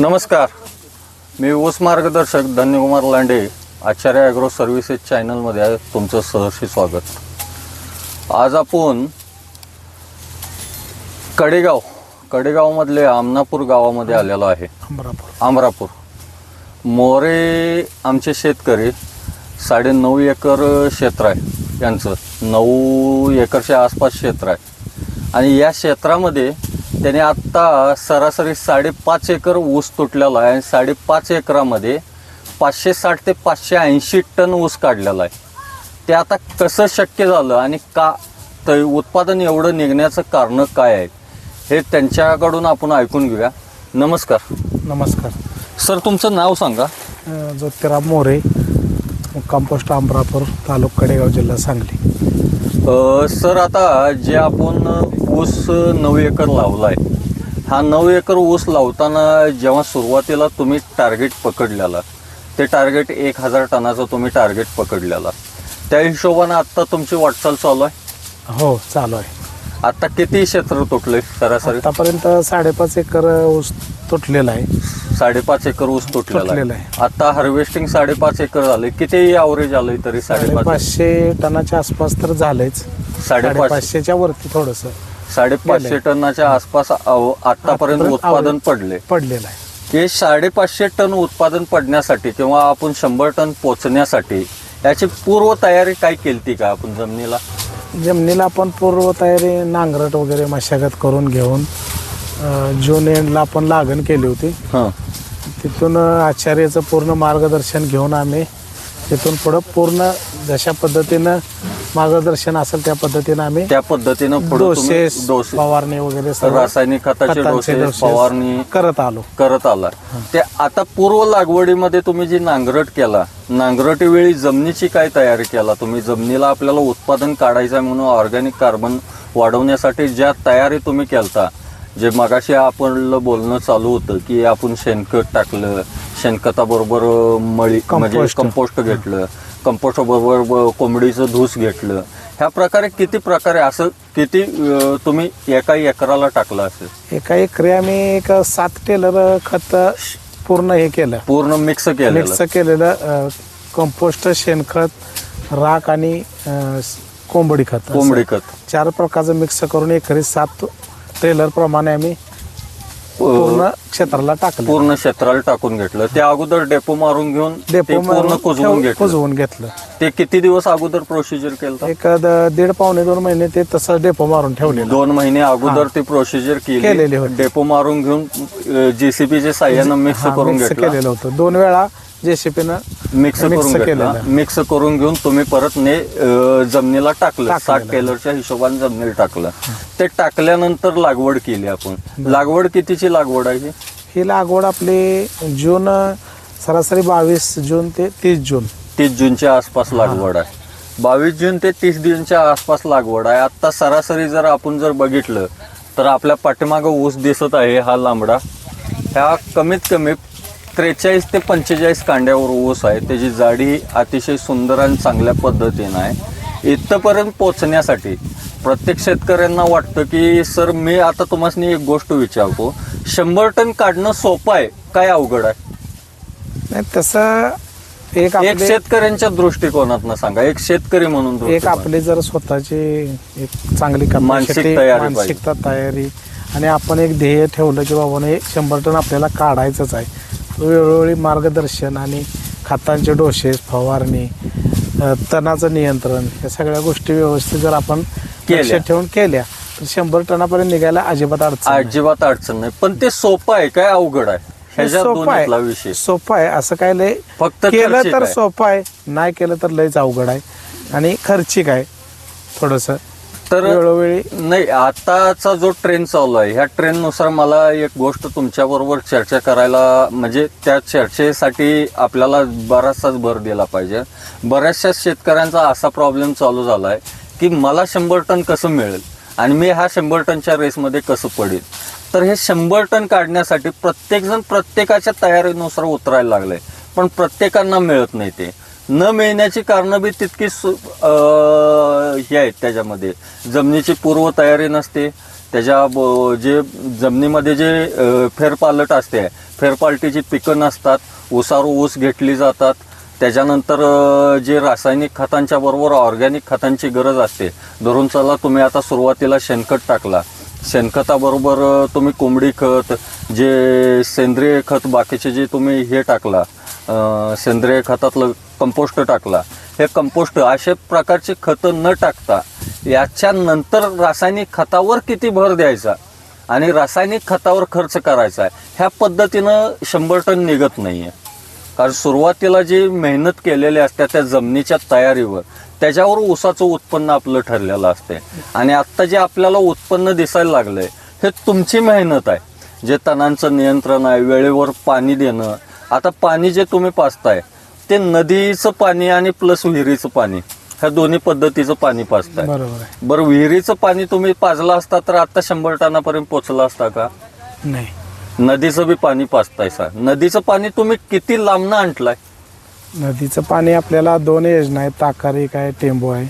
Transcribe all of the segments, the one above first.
नमस्कार. मी ऊस मार्गदर्शक धन्यकुमार लांडे आचार्य ॲग्रो सर्व्हिसेस चॅनलमध्ये तुमचं सहर्षी स्वागत. आज आपण कडेगाव कडेगावमधले आमनापूर गावामध्ये आलेलो आहे. अमरापूर. अमरापूर. मोरे आमचे शेतकरी साडे नऊ एकर क्षेत्र आहे यांचं. नऊ एकरच्या आसपास क्षेत्र आहे. आणि या क्षेत्रामध्ये त्याने आत्ता सरासरी साडेपाच एकर ऊस तुटलेला आहे. आणि साडेपाच एकरामध्ये पाचशे साठ ते पाचशे ऐंशी टन ऊस काढलेला आहे. ते आता कसं शक्य झालं आणि का तर उत्पादन एवढं निघण्याचं कारण काय आहे हे त्यांच्याकडून आपण ऐकून घेऊया. नमस्कार. नमस्कार. सर तुमचं नाव सांगा. ज्योतिराम मोरे. कंपोस्ट अमरापूर तालुका कडेगाव जिल्हा सांगली. अ, सर आता जे आपण ऊस नऊ एकर लावलाय हा नऊ एकर ऊस लावताना जेव्हा सुरुवातीला तुम्ही टार्गेट पकडलेला ते टार्गेट एक हजार टनाचं तुम्ही टार्गेट पकडलेला. त्या हिशोबानं आत्ता तुमची वाटचाल चालू आहे? हो चालू आहे. आता किती क्षेत्र तुटले सरासरी? आतापर्यंत साडेपाच एकर ऊस तुटलेला आहे. साडेपाच एकर ऊस तुटलेला तुटलेला आहे. आता हार्वेस्टिंग साडेपाच एकर झाले किती ॲव्हरेज आलंय तरी साडेपाच पाचशे टनाच्या आसपास तर झालंच साडेपाच साडेपाचशेच्या वरती थोडस. साडेपाचशे. टनाच्या आसपास आतापर्यंत उत्पादन. पडले पडलेला आहे. हे साडेपाचशे टन उत्पादन पडण्यासाठी किंवा आपण शंभर टन पोचण्यासाठी याची पूर्व तयारी काय केलती का आपण जमिनीला? जमिनीला आपण पूर्व तयारी नांगरट वगैरे मशागत करून घेऊन अ, जून एंडला आपण लागण केली होती हं. तिथून आचार्याचं पूर्ण मार्गदर्शन घेऊन आम्ही तिथून पुढं पूर्ण जशा पद्धतीनं मार्गदर्शन असेल त्या पद्धतीनं आम्ही त्या पद्धतीनं पुढे डोसेस डोसे फवारणी वगैरे सर्व रासायनिक खताचे फवारणी करत आलो. करत आला ते आता पूर्व लागवडीमध्ये तुम्ही जी नांगरट केला नांगरटी वेळी जमिनीची काय तयारी केला तुम्ही? जमिनीला आपल्याला उत्पादन काढायचं आहे म्हणून ऑर्गॅनिक कार्बन वाढवण्यासाठी ज्या तयारी तुम्ही केलता जे मगाशी आपण बोलणं चालू होतं की आपण शेणखत टाकलं शेणखताबरोबर मळी म्हणजे. कंपोस्ट. घेतलं. कंपोस्ट बरोबर कोंबडीचं धूस घेतलं. ह्या प्रकारे किती प्रकारे असं किती अं, तुम्ही एका एकराला टाकलं असेल? एका एकरी आम्ही एक सात टेलर खत पूर्ण हे केलं. पूर्ण मिक्स केलेलं. मिक्स केलेलं कंपोस्ट शेणखत राख आणि अ, कोंबडी खत. असं कोंबडी खत. चार प्रकारचं मिक्स करून एकरी सात ट्रेलर प्रमाणे आम्ही पूर्ण क्षेत्राला टाकलं. पूर्ण क्षेत्राला टाकून घेतलं. ते अगोदर डेपो मारून घेऊन ते डेपो पूर्ण मारून कुजवून घेतलं. कुजवून घेतलं. ते किती दिवस अगोदर प्रोसिजर केलं एक द- दीड पावणे दोन महिने ते तसं डेपो मारून ठेवलेलं. दोन महिने अगोदर ती प्रोसिजर केलेली केली होती. डेपो मारून घेऊन जेसीबीच्या साह्यानं मिक्स हा, करून घेतलं. केलेलं होतं. दोन वेळा जेसीपीनं मिक्स मिक्स करून घेतलं. केलेलं. मिक्स करून घेऊन तुम्ही परत ने अं, जमिनीला टाकलं. टाकलेलं. साठ टेलरच्या हिशोबाने जमिनीला टाकलं. ते टाकल्यानंतर लागवड केली आपण. लागवड कितीची लागवड आहे ही? ही लागवड आपली जून सरासरी बावीस जून ते तीस जून. तीस जूनच्या आसपास लागवड आहे. बावीस जून ते तीस जूनच्या आसपास लागवड आहे. आता सरासरी जर आपण जर बघितलं तर आपल्या पाठीमागं ऊस दिसत आहे हा लांबडा. ह्या कमीत कमी त्रेचाळीस ते पंचेचाळीस कांड्यावर ऊस आहे. त्याची जाडी अतिशय सुंदर आणि चांगल्या पद्धतीनं आहे. इथंपर्यंत पोचण्यासाठी प्रत्येक शेतकऱ्यांना वाटतं की सर मी आता तुम्हाला एक गोष्ट विचारतो. शंभर टन काढणं सोपं आहे काय अवघड आहे? नाही तसं एक एक आपले शेतकऱ्यांच्या दृष्टिकोनातनं सांगा. एक शेतकरी म्हणून एक. आपली जर स्वतःची एक चांगली मानसिक तयारी पाहिजे. मानसिकता तयारी आणि आपण एक ध्येय ठेवलं की बाबा हे शंभर टन आपल्याला काढायचंच आहे. वेळोवेळी मार्गदर्शन आणि खतांचे डोसेस फवारणी तणाचं नियंत्रण या सगळ्या गोष्टी व्यवस्थित जर आपण. लक्षात ठेवून केल्या तर शंभर टनापर्यंत निघायला अजिबात अडचण. अजिबात अडचण नाही. पण ते सोपं आहे काय अवघड आहे? सोपं आहे. विषय. सोपं आहे. असं काय लय फक्त केलं तर. सोपं आहे. नाही केलं तर लयच अवघड आहे. आणि खर्चिक आहे थोडस. तर वेळोवेळी. नाही आताचा जो ट्रेंड चालू आहे ह्या ट्रेंडनुसार मला एक गोष्ट तुमच्या बरोबर चर्चा करायला म्हणजे त्या चर्चेसाठी आपल्याला बराचसाच भर दिला पाहिजे. बऱ्याचशा शेतकऱ्यांचा असा प्रॉब्लेम चालू झाला आहे की मला शंभर टन कसं मिळेल आणि मी ह्या शंभर टनच्या रेसमध्ये कसं पडेल? तर हे शंभर टन काढण्यासाठी प्रत्येकजण प्रत्येकाच्या तयारीनुसार उतरायला लागलंय पण प्रत्येकांना मिळत नाही ते. न मिळण्याची कारणं बी तितकीच हे आहेत त्याच्यामध्ये. जमिनीची पूर्व तयारी नसते. त्याच्या ब- जे जमिनीमध्ये जे फेरपालट असते फेरपालटीची पिकं नसतात ऊसावर ऊस घेतली जातात. त्याच्यानंतर जे रासायनिक खतांच्या बरोबर ऑर्गॅनिक खतांची गरज असते. धरून चला तुम्ही आता सुरुवातीला शेणखत टाकला. शेणखताबरोबर तुम्ही कोंबडी खत जे सेंद्रिय खत बाकीचे जे तुम्ही हे टाकला सेंद्रिय खतातलं कंपोस्ट टाकला. हे कंपोस्ट असे प्रकारचे खतं न टाकता याच्यानंतर रासायनिक खतावर किती भर द्यायचा आणि रासायनिक खतावर खर्च करायचा आहे ह्या पद्धतीनं शंभर टन निघत नाही आहे कारण सुरुवातीला जी मेहनत केलेली असते त्या जमिनीच्या तयारीवर त्याच्यावर ऊसाचं उत्पन्न आपलं ठरलेलं असते. आणि आत्ता जे आपल्याला उत्पन्न दिसायला लागलंय हे तुमची मेहनत आहे. जे तणांचं नियंत्रण आहे वेळेवर पाणी देणं. आता पाणी जे तुम्ही पाचताय ते नदीचं पाणी आणि प्लस विहिरीचं पाणी ह्या दोन्ही पद्धतीचं पाणी पाचताय बरोबर आहे. बरं विहिरीचं पाणी तुम्ही पाजलं असता तर आता शंभर टनापर्यंत पोचला असता का? नाही. नदीचं बी पाणी पाचताय सा. नदीचं पाणी तुम्ही किती लांबनं आणलंय? नदीचं पाणी आपल्याला दोन योजना आहेत. ताकारी काय टेंबू आहे.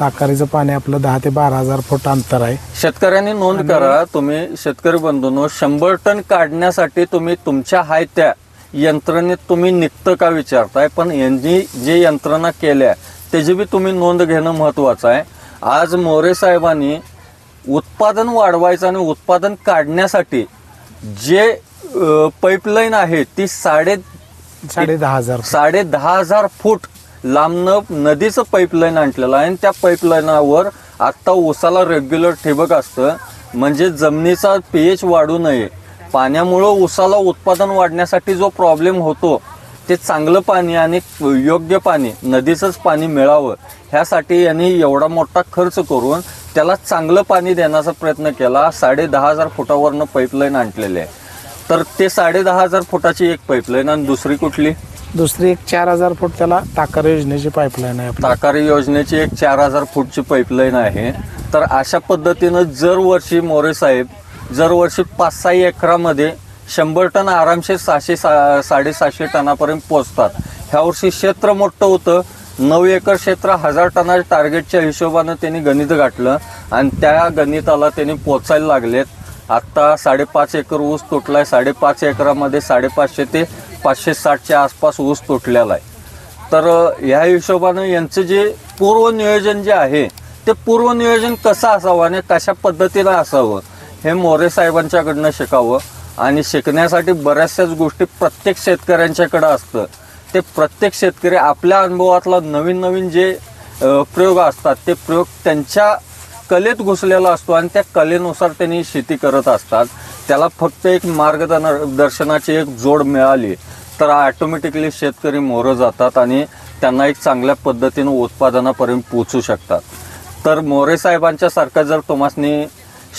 ताकारीचं पाणी आपलं दहा ते बारा हजार फूट अंतर आहे. शेतकऱ्यांनी नोंद करा तुम्ही शेतकरी बंधूंनो शंभर टन काढण्यासाठी तुम्ही तुमच्या हाय त्या यंत्रणेत तुम्ही निघतं का विचारताय? पण यांनी जे यंत्रणा केल्या त्याची बी तुम्ही नोंद घेणं महत्वाचं आहे. आज मोरे साहेबांनी उत्पादन वाढवायचं आणि उत्पादन काढण्यासाठी जे पाईपलाईन आहे ती साडे साडे दहा हजार. साडे दहा हजार फूट लांबनं नदीचं पाईपलाईन आणलेलं आहे. आणि त्या पाईपलाईनावर आत्ता ऊसाला रेग्युलर ठिबक असतं. म्हणजे जमिनीचा पीएच वाढू नये. पाण्यामुळं ऊसाला उत्पादन वाढण्यासाठी जो प्रॉब्लेम होतो ते चांगलं पाणी आणि योग्य पाणी नदीचंच पाणी मिळावं ह्यासाठी यांनी एवढा मोठा खर्च करून त्याला चांगलं पाणी देण्याचा प्रयत्न केला. साडे दहा हजार फुटावरनं पाईपलाईन आणलेले आहे. तर ते साडे दहा हजार फुटाची एक पाईपलाईन आणि दुसरी कुठली? दुसरी एक चार हजार फूट त्याला ताकार योजनेची पाईपलाईन आहे आपली. ताकारी योजनेची एक चार हजार फूटची पाईपलाईन आहे. तर अशा पद्धतीनं दरवर्षी मोरे साहेब दरवर्षी पाच सहा एकरामध्ये शंभर टन आरामशीर सहाशे सा साडेसहाशे टनापर्यंत पोचतात ह्या वर्षी क्षेत्र मोठं होतं. नऊ एकर क्षेत्र हजार टनाच्या टार्गेटच्या हिशोबानं त्यांनी गणित गाठलं आणि त्या गणिताला त्यांनी पोचायला लागलेत. आत्ता साडेपाच एकर ऊस तुटलाय. साडेपाच एकरामध्ये साडेपाचशे ते पाचशे साठच्या आसपास ऊस तुटलेला आहे. तर ह्या हिशोबानं यांचं जे पूर्व नियोजन जे आहे ते पूर्व नियोजन कसं असावं आणि कशा पद्धतीनं असावं? हे मोरे साहेबांच्याकडनं शिकावं आणि शिकण्यासाठी बऱ्याचशाच गोष्टी प्रत्येक शेतकऱ्यांच्याकडं असतं. ते प्रत्येक शेतकरी आपल्या अनुभवातला नवीन नवीन जे प्रयोग असतात ते प्रयोग त्यांच्या कलेत घुसलेला असतो आणि त्या कलेनुसार त्यांनी शेती करत असतात. त्याला फक्त एक मार्गदर्शनाची एक जोड मिळाली तर ऑटोमॅटिकली शेतकरी मोरं जातात आणि त्यांना एक चांगल्या पद्धतीनं उत्पादनापर्यंत पोचू शकतात. तर मोरे साहेबांच्या सारखं जर तुम्हाला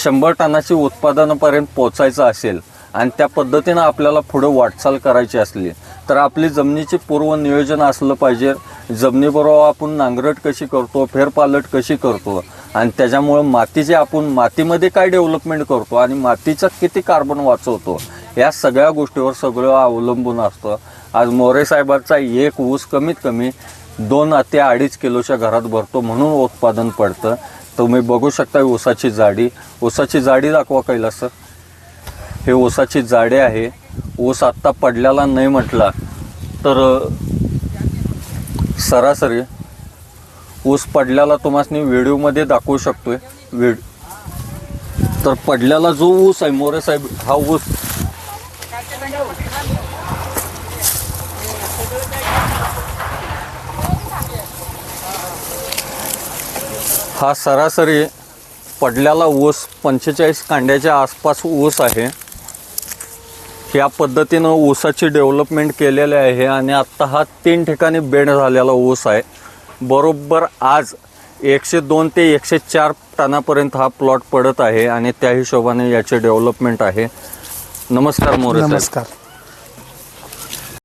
शंभर टनाची उत्पादनापर्यंत पोचायचं असेल आणि त्या पद्धतीनं आपल्याला पुढे वाटचाल करायची असली तर आपली जमिनीची पूर्व नियोजन असलं पाहिजे. जमिनीबरोबर आपण नांगरट कशी करतो फेरपालट कशी करतो आणि त्याच्यामुळं मातीचे आपण मातीमध्ये काय डेव्हलपमेंट करतो आणि मातीचा किती कार्बन वाचवतो या सगळ्या गोष्टीवर सगळं अवलंबून असतं. आज मोरे साहेबांचा एक ऊस कमीत कमी दोन ते अडीच किलोच्या घरात भरतो म्हणून उत्पादन पडतं. तुम्ही बघू शकता ऊसाची जाडी. ऊसाची जाडी दाखवा कैलास सर हे ऊसाची जाडी आहे. ऊस आत्ता पडलेला नाही म्हटला तर सरासरी ऊस पडल्याला तुम्हाला व्हिडिओमध्ये दाखवू शकतोय. व्हिड तर पडल्याला जो ऊस आहे मोरे साहेब हा ऊस हा सरासरी पडल्याला ऊस पंचेचाळीस कांड्याच्या आसपास ऊस आहे. या पद्धतीनं ऊसाची डेव्हलपमेंट केलेली आहे आणि आत्ता हा तीन ठिकाणी बेड झालेला ऊस आहे. बरोबर आज एकशे दोन ते एकशे चार टनापर्यंत हा प्लॉट पडत आहे आणि त्या हिशोबाने याचे डेव्हलपमेंट आहे. नमस्कार मोरे नमस्कार.